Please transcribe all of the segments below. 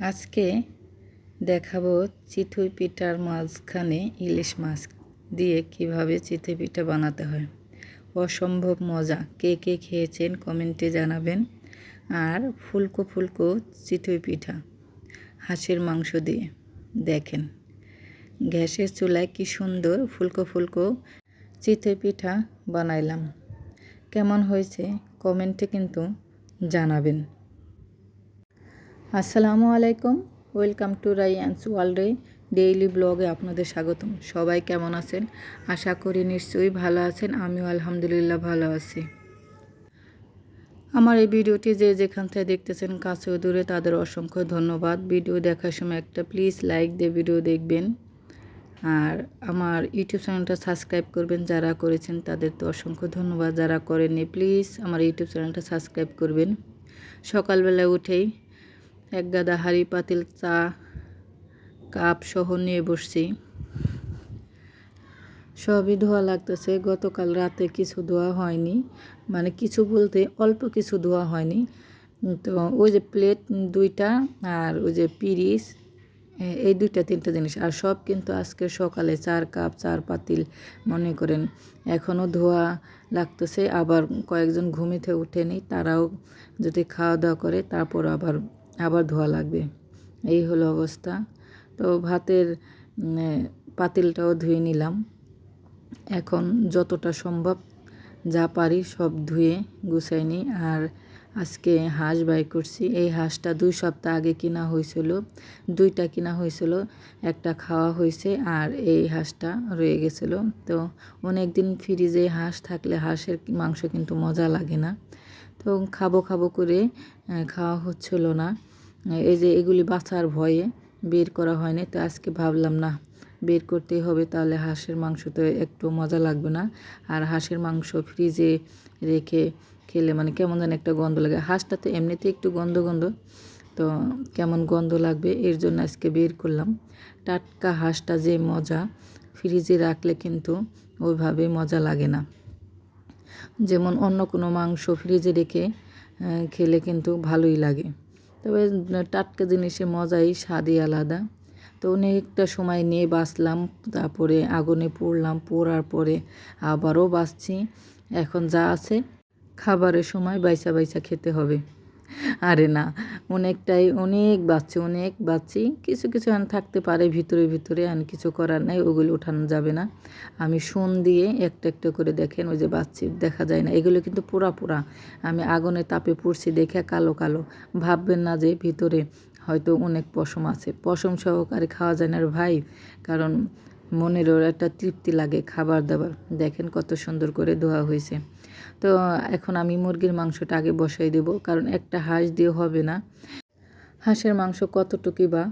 আজকে দেখাবো চিতই পিঠার মাঝখানে ইলিশ মাছ দিয়ে কীভাবে চিতই পিঠা বানাতে হয়। অসম্ভব মজা। কে কে খেয়েছেন কমেন্টে জানাবেন। আর ফুলকো ফুলকো চিতই পিঠা হাঁসের মাংস দিয়ে। দেখেন, গ্যাসের চুলায় কি সুন্দর ফুলকো ফুলকো চিতই পিঠা বানাইলাম। কেমন হয়েছে কমেন্টে কিন্তু জানাবেন। আসসালামু আলাইকুম। ওয়েলকাম টু রাই রাইয়ান্স ওয়ার্ল্ডে ডেইলি ব্লগে আপনাদের স্বাগতম। সবাই কেমন আছেন? আশা করি নিশ্চয়ই ভালো আছেন। আমিও আলহামদুলিল্লাহ ভালো আছি। আমার এই ভিডিওটি যে যেখান থেকে দেখতেছেন কাছে দূরে তাদের অসংখ্য ধন্যবাদ। ভিডিও দেখার সময় একটা প্লিজ লাইক দিয়ে ভিডিও দেখবেন। আর আমার ইউটিউব চ্যানেলটা সাবস্ক্রাইব করবেন যারা করেছেন তাদের তো অসংখ্য ধন্যবাদ। যারা করেননি, প্লিজ আমার ইউটিউব চ্যানেলটা সাবস্ক্রাইব করবেন। সকালবেলা উঠেই এক গাদা হাঁড়ি পাতিল চা, কাপ সহ নিয়ে বসছি। সবই ধোয়া লাগতেছে। গতকাল রাতে কিছু ধোয়া হয়নি। মানে কিছু বলতে অল্প কিছু ধোয়া হয়নি। তো ওই যে প্লেট দুইটা আর ওই যে পিরিস এই দুইটা তিনটা জিনিস। আর সব কিন্তু আজকে সকালে চার কাপ চার পাতিল, মনে করেন। এখনও ধোয়া লাগতেছে। আবার কয়েকজন ঘুমিতে উঠেনি। তারাও যদি খাওয়া দাওয়া করে, তারপর আবার আবার ধোয়া লাগবে। এই হলো অবস্থা। তো ভাতের পাতিলটাও ধুয়ে নিলাম। এখন যতটা সম্ভব যা পারি সব ধুয়ে গুছাই নিই। আর আজকে হাঁস বাই করছি। এই হাঁসটা দুই সপ্তাহ আগে কিনা হয়েছিল, দুইটা কিনা হয়েছিল, একটা খাওয়া হয়েছে আর এই হাঁসটা রয়ে গেছিল। তো অনেক দিন ফ্রিজে হাঁস থাকলে হাঁসের মাংস কিন্তু মজা লাগে না। তো খাব খাব করে খাওয়া হচ্ছিল না। এই যে এগুলি বাঁচার ভয়ে বের করা হয়নি, তো আজকে ভাবলাম, না, বের করতেই হবে, তাহলে হাঁসের মাংস তো একটু মজা লাগবে না। আর হাঁসের মাংস ফ্রিজে রেখে খেলে মানে কেমন যেন একটা গন্ধ লাগে। হাঁসটা তো এমনিতে একটু গন্ধ গন্ধ, তো কেমন গন্ধ লাগবে এর জন্য আজকে বের করলাম। টাটকা হাঁসটা যে মজা, ফ্রিজে রাখলে কিন্তু ওইভাবে মজা লাগে না। যেমন অন্য কোনো মাংস ফ্রিজে রেখে খেলে কিন্তু ভালোই লাগে। তবে টাটকা জিনিসে মজাই স্বাদই আলাদা। তো অনেকটা সময় নিয়ে বাঁচলাম, তারপরে আগুনে পড়লাম, পড়ার পরে আবারও বাঁচছি। এখন যা আছে, খাবারের সময় বাইসা বাইসা খেতে হবে। আরে না, অনেকটাই, অনেক বাচ্চি অনেক বাচ্চি কিছু কিছু আন থাকতে পারে, ভিতরে ভিতরে আন কিছু করার নাই, ওগুলো উঠানো যাবে না। আমি সোন দিয়ে একটা একটা করে দেখেন, ওই যে বাচ্চি দেখা যায় না। এগুলো কিন্তু পুরা পুরা আমি আগুনে তাপে পড়ছি দেখে কালো কালো। ভাববেন না যে ভিতরে হয়তো অনেক পশম আছে। পশম সহকারে খাওয়া যায় না ভাই, কারণ মনেরও একটা তৃপ্তি লাগে খাবার দাবার। দেখেন কত সুন্দর করে ধোয়া হয়েছে। তো এখন আমি মুরগির মাংসটা আগে বসাই দেব, কারণ একটা হাঁস দিয়ে হবে না। হাঁসের মাংস কতটুকুই বা?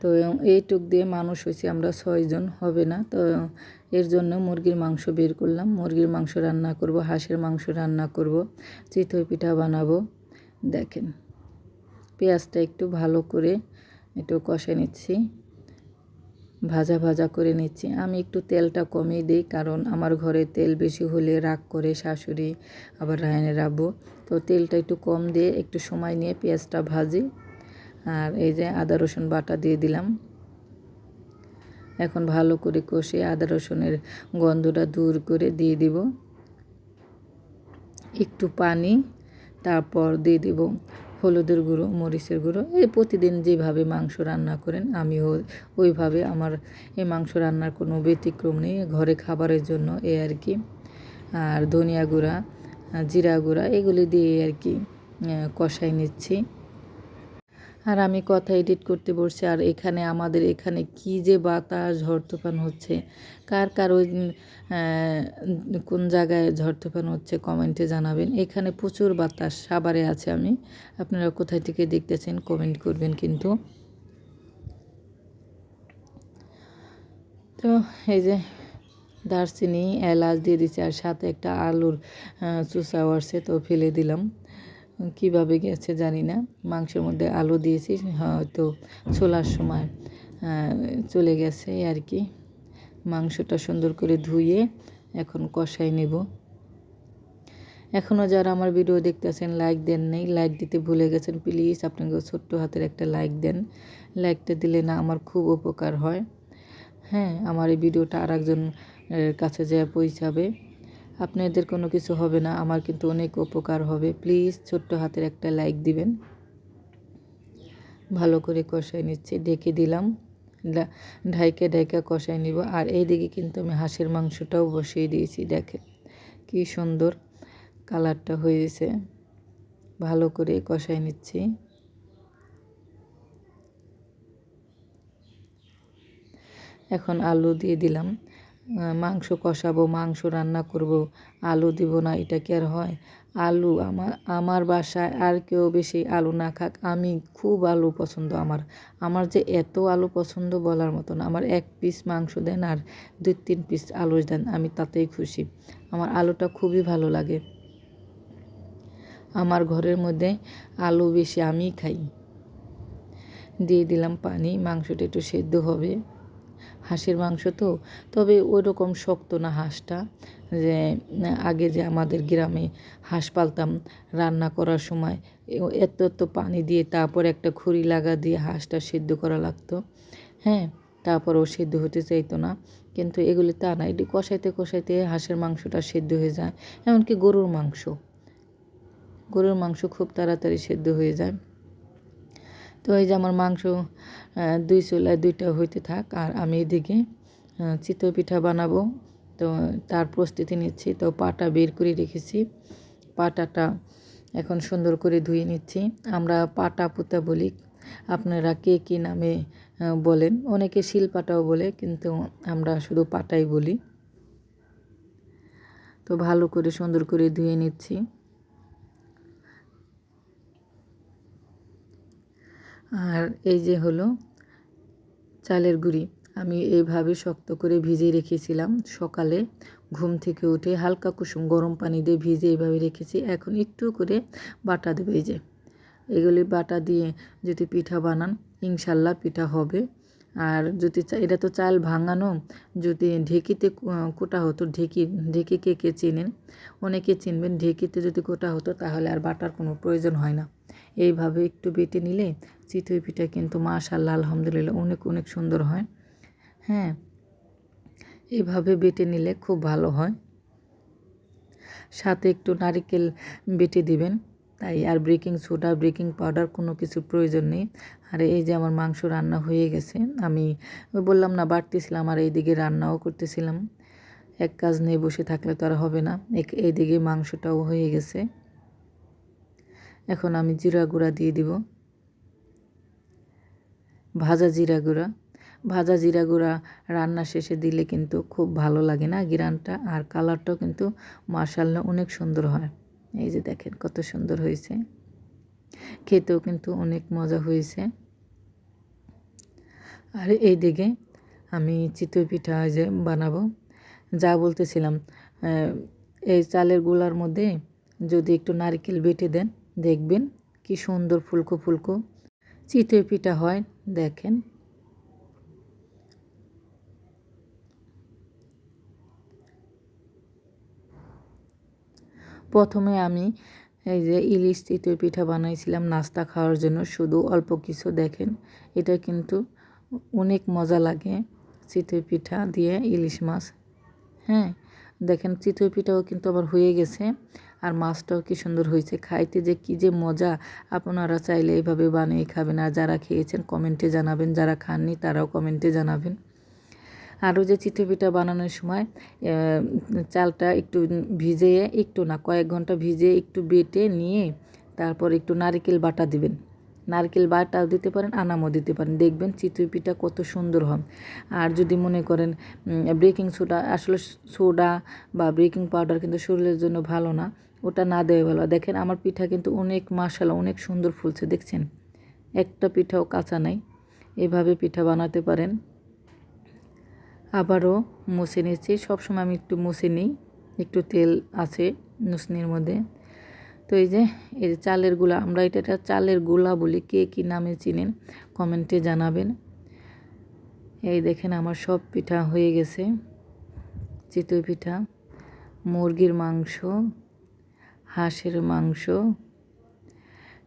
তো এইটুক দিয়ে মানুষ হয়েছি আমরা ছয়জন হবে না? তো এর জন্য মুরগির মাংস বের করলাম। মুরগির মাংস রান্না করব, হাঁসের মাংস রান্না করব, চিতই পিঠা বানাবো। দেখেন, পেঁয়াজটা একটু ভালো করে একটু কষে নিচ্ছি। ভাজা ভাজা করে নিচ্ছি। আমি একটু তেলটা কমিয়ে দিই, কারণ আমার ঘরে তেল বেশি হলে রাগ করে শাশুড়ি, আবার রায়নে রাখব তো তেলটা একটু কম দিয়ে একটু সময় নিয়ে পেঁয়াজটা ভাজি। আর এই যে আদা, রসুন বাটা দিয়ে দিলাম। এখন ভালো করে কষে আদা, রসুনের গন্ধটা দূর করে দিয়ে দিব। একটু পানি, তারপর দিয়ে দিব হলুদের গুঁড়ো, মরিচের গুঁড়ো, এই প্রতিদিন যেভাবে মাংস রান্না করেন, আমিও ওইভাবে আমার এই মাংস রান্নার কোনো ব্যতিক্রম নেই। ঘরে খাবারের জন্য এ আর কি, আর ধনিয়া গুঁড়া জিরা গুঁড়া, এগুলি দিয়ে আর কি কষাই নিচ্ছি। আর আমি কথা এডিট করতে বসছি, আর এখানে আমাদের এখানে কি যে বাতাস ঝড় তুফান হচ্ছে? কার কার ওই কোন জায়গায় ঝড় তুফান হচ্ছে কমেন্টে জানাবেন। এখানে প্রচুর বাতাস সাবারে আছে আমি। আপনারা কোথায় থেকে দেখতেছেন কমেন্ট করবেন কিন্তু। তো এই যে দারচিনি, এলাচ দিয়ে দিচ্ছে আর সাথে একটা আলুর চুষা আসছে, তো ফেলে দিলাম। কীভাবে গেছে জানি না। মাংসের মধ্যে আলু দিয়েছি, হয়তো ছোলার সময় চলে গেছে আর কি। মাংসটা সুন্দর করে ধুয়ে এখন কষাই নেব। এখনও যারা আমার ভিডিও দেখতেছেন লাইক দেন নেই লাইক দিতে ভুলে গেছেন প্লিজ আপনাকে ছোট্ট হাতের একটা লাইক দেন। লাইকটা দিলে না আমার খুব উপকার হয়। হ্যাঁ আমার এই ভিডিওটা আর একজনের কাছে যা পৌঁছাবে। আপনাদের কোনো কিছু হবে না, আমার কিন্তু অনেক উপকার হবে। প্লিজ ছোট্ট হাতের একটা লাইক দিবেন। ভালো করে কষাই নিচ্ছি ডেকে দিলাম। ঢাইকে ঢাইকা কষাই নিব। আর এইদিকে কিন্তু আমি হাঁসের মাংসটাও বসিয়ে দিয়েছি দেখে কি সুন্দর কালারটা হয়েছে। ভালো করে কষাই নিচ্ছি। এখন আলু দিয়ে দিলাম। মাংস কষাবো, মাংস রান্না করব, আলু দিব না, এটা কি আর হয়? আলু আমার আমার বাসায় আর কেউ বেশি আলু না খাক, আমি খুব আলু পছন্দ আমার। আমার যে এত আলু পছন্দ বলার মতন, আমার এক পিস মাংস দেন আর দুই তিন পিস আলু দেন, আমি তাতেই খুশি। আমার আলুটা খুবই ভালো লাগে। আমার ঘরের মধ্যে আলু বেশি আমিই খাই। দিয়ে দিলাম পানি, মাংসটা একটু সেদ্ধ হবে। হাঁসের মাংস তো, তবে ওই রকম শক্ত না হাঁসটা। যে, আগে যে আমাদের গ্রামে হাঁস পালতাম রান্না করার সময় এত এত পানি দিয়ে তারপর একটা খড়ি লাগা দিয়ে হাঁসটা সেদ্ধ করা লাগতো। হ্যাঁ তারপর ও সেদ্ধ হতে চাইতো না। কিন্তু এগুলি তা না, এটি কষাইতে কষাইতে হাঁসের মাংসটা সেদ্ধ হয়ে যায়। এমনকি গরুর মাংস। গরুর মাংস খুব তাড়াতাড়ি সেদ্ধ হয়ে যায়। তো এই যে আমার মাংস দুই চুলায় দুইটা হইতে থাক, আর আমি এদিকে চিতই পিঠা বানাবো। তো তার প্রস্তুতি নিচ্ছি। তো পাটা বের করে রেখেছি। পাটাটা এখন সুন্দর করে ধুয়ে নিচ্ছি। আমরা পাটা পুতা বলি। আপনারা কে কী নামে বলেন। অনেকে শিলপাটাও বলে, কিন্তু আমরা শুধু পাটাই বলি। তো ভালো করে সুন্দর করে ধুয়ে নিচ্ছি। আর এই যে হলো চালের গুঁড়ি, আমি এইভাবে শক্ত করে ভিজিয়ে রেখেছিলাম সকালে। ঘুম থেকে উঠে হালকা কুসুম গরম পানি দিয়ে ভিজে এইভাবে রেখেছি। এখন একটু করে বাটা দেবে এই যে। এগুলি বাটা দিয়ে যদি পিঠা বানান, ইনশাল্লাহ পিঠা হবে। আর যদি এটা তো চাল ভাঙানো, যদি ঢেকিতে কোটা হতো, ঢেকি ঢেকি কে কে চেনেন? অনেকে চিনবেন ঢেকিতে যদি কোটা হতো তাহলে আর বাটার কোনো প্রয়োজন হয় না। এইভাবে একটু বেটে নিলে চিতই পিঠা কিন্তু মাশাল্লাহ আলহামদুলিল্লাহ অনেক অনেক সুন্দর হয়। হ্যাঁ এইভাবে বেটে নিলে খুব ভালো হয়। সাথে একটু নারিকেল বেটে দিবেন। তাই আর বেকিং সোডা, বেকিং পাউডার কোনো কিছু প্রয়োজন নেই। আর এই যে আমার মাংস রান্না হয়ে গেছে, আমি বললাম না বাড়তেছিলাম আর এইদিকে রান্নাও করতেছিলাম। এক কাজ নিয়ে বসে থাকলে তো আর হবে না। এক এইদিকে মাংসটাও হয়ে গেছে। এখন আমি জিরা গুঁড়া দিয়ে দিব। ভাজা জিরা গুঁড়া। ভাজা জিরা গুঁড়া রান্না শেষে দিলে কিন্তু খুব ভালো লাগে না গিরানটা, আর কালারটাও কিন্তু মার্শাল্লা অনেক সুন্দর হয়। এই যে দেখেন কত সুন্দর হয়েছে। খেতেও কিন্তু অনেক মজা হয়েছে। আর এই দিকে আমি চিতই পিঠা যে বানাবো। যা বলতেছিলাম এই চালেরগুলার মধ্যে যদি একটু নারকেল বেটে দেন দেখবেন কি সুন্দর ফুলকো ফুলকো। চিতই পিঠা হয়, দেখেন। প্রথমে আমি এই যে ইলিশ চিতই পিঠা বানাইছিলাম নাস্তা খাওয়ার জন্য, শুধু অল্প কিছু, দেখেন। এটা কিন্তু অনেক মজা লাগে চিতই পিঠা দিয়ে ইলিশ মাছ। হ্যাঁ দেখেন চিতই পিঠাও কিন্তু আবার হয়ে গেছে। আর মাছটাও কি সুন্দর হয়েছে খাইতে যে কী যে মজা। আপনারা চাইলে এইভাবে বানিয়ে খাবেন আর যারা খেয়েছেন কমেন্টে জানাবেন, যারা খাননি তারাও কমেন্টে জানাবেন। আরও যে চিতই পিঠা বানানোর সময় চালটা একটু ভিজিয়ে একটু না, কয়েক ঘণ্টা ভিজিয়ে একটু বেটে নিয়ে তারপর একটু নারকেল বাটা দিবেন। নারকেল বাটাও দিতে পারেন, আনামও দিতে পারেন। দেখবেন চিতই পিঠা কত সুন্দর হয়। আর যদি মনে করেন বেকিং সোডা, আসলে সোডা বা বেকিং পাউডার কিন্তু শরীরের জন্য ভালো না ওটা না দেওয়া ভালো। দেখেন আমার পিঠা কিন্তু অনেক মাসালা অনেক সুন্দর ফুলছে, দেখছেন? একটা পিঠাও কাঁচা নাই, এভাবে পিঠা বানাতে পারেন। আবারও মুছে নিচ্ছি, সবসময় আমি একটু মুছে নিই, একটু তেল আছে নুসনির মধ্যে। তো এই যে এই যে চালেরগুলা আমরা এটা চালেরগুলা বলি, কে কী নামে চিনেন? কমেন্টে জানাবেন। এই দেখেন আমার সব পিঠা হয়ে গেছে, চিতই পিঠা, মুরগির মাংস হাঁসের মাংস।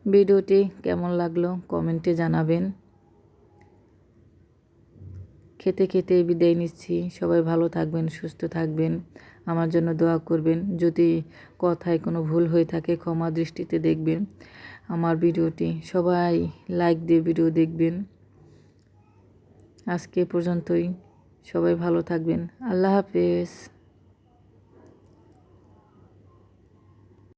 ভিডিওটি কেমন লাগল কমেন্টে জানাবেন। খেতে খেতে বিদায় নিচ্ছি। সবাই ভালো থাকবেন, সুস্থ থাকবেন। আমার জন্য দোয়া করবেন। যদি কথায় কোনো ভুল হয়ে থাকে, ক্ষমা দৃষ্টিতে দেখবেন। আমার ভিডিওটি সবাই লাইক দিয়ে ভিডিও দেখবেন। আজকে পর্যন্তই। সবাই ভালো থাকবেন। আল্লাহ হাফেজ।